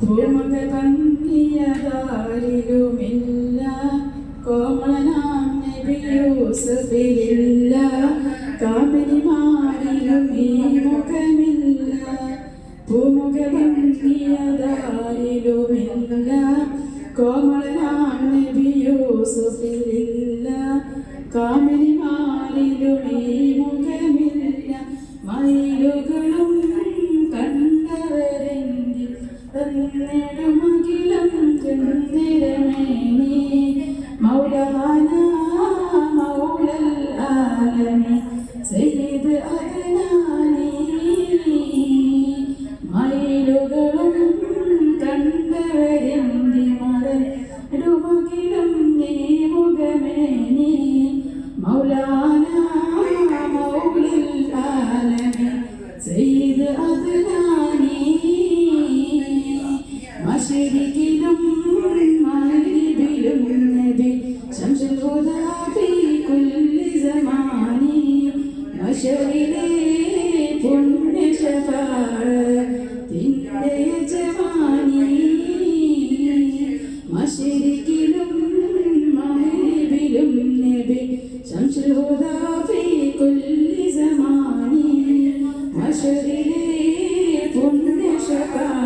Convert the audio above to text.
ഭൂമുഖ ഭംഗിയതാരിലുമില്ല കോമളനാം നബി യൂസഫിലില്ല കാമിനിമാരിലും ഈ മുഖമില്ല. ഭൂമുഖ ഭംഗിയതാരിലുമില്ല കോമളനാം നബി യൂസഫിലില്ല കാമിനിമാരിലും ഈ മുഖമില്ല. മയിലുകളും തന്നിടുമകിലം ചന്ദ്രമേനി മൗലാന മൗലൽ ആലമി സയ്യിദ് അദ്നാനി മയിലുകളും കണ്ടവരെന്തി മറടുമകിലം നീ മുഖമേനി മൗലാന മൗലൽ ആലമി സയ്യിദ് അദ്നാനി മശരികിലും മലരിലും നബി ശംസുൽ ഹുദാ ഫീ കുല്ലി സമാനി മശരിലെ പുണ്യ ശഫാഅത്തിന്റെ യജമാനി. മശരികിലും മലരിലും നബി ശംസുൽ ഹുദാ ഫീ കുല്ലി സമാനി മശരിലെ പുണ്യ ശഫാഅ